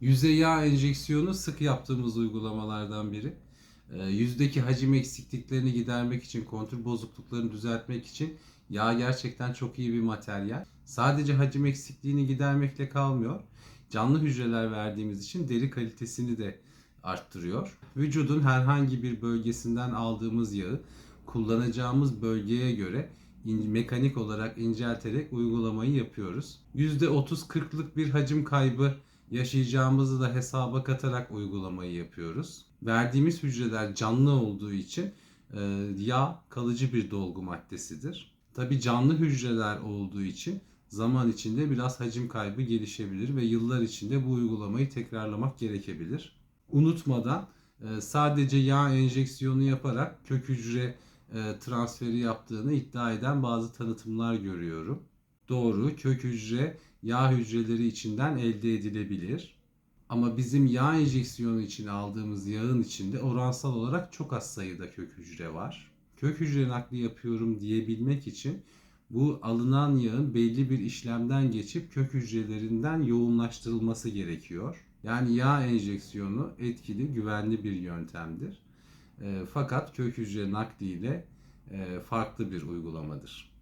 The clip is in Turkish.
Yüze yağ enjeksiyonu sık yaptığımız uygulamalardan biri. Ee, Yüzdeki hacim eksikliklerini gidermek için, kontür bozukluklarını düzeltmek için yağ gerçekten çok iyi bir materyal. Sadece hacim eksikliğini gidermekle kalmıyor. Canlı hücreler verdiğimiz için deri kalitesini de arttırıyor. Vücudun herhangi bir bölgesinden aldığımız yağı kullanacağımız bölgeye göre mekanik olarak incelterek uygulamayı yapıyoruz. %30-40'lık bir hacim kaybı yaşayacağımızı da hesaba katarak uygulamayı yapıyoruz. Verdiğimiz hücreler canlı olduğu için e, yağ kalıcı bir dolgu maddesidir. Tabi canlı hücreler olduğu için zaman içinde biraz hacim kaybı gelişebilir ve yıllar içinde bu uygulamayı tekrarlamak gerekebilir. Unutmadan e, sadece yağ enjeksiyonu yaparak kök hücre e, transferi yaptığını iddia eden bazı tanıtımlar görüyorum. Doğru, kök hücre yağ hücreleri içinden elde edilebilir. Ama bizim yağ enjeksiyonu için aldığımız yağın içinde oransal olarak çok az sayıda kök hücre var. Kök hücre nakli yapıyorum diyebilmek için bu alınan yağın belli bir işlemden geçip kök hücrelerinden yoğunlaştırılması gerekiyor. Yani yağ enjeksiyonu etkili, güvenli bir yöntemdir. E, fakat kök hücre nakli ile e, farklı bir uygulamadır.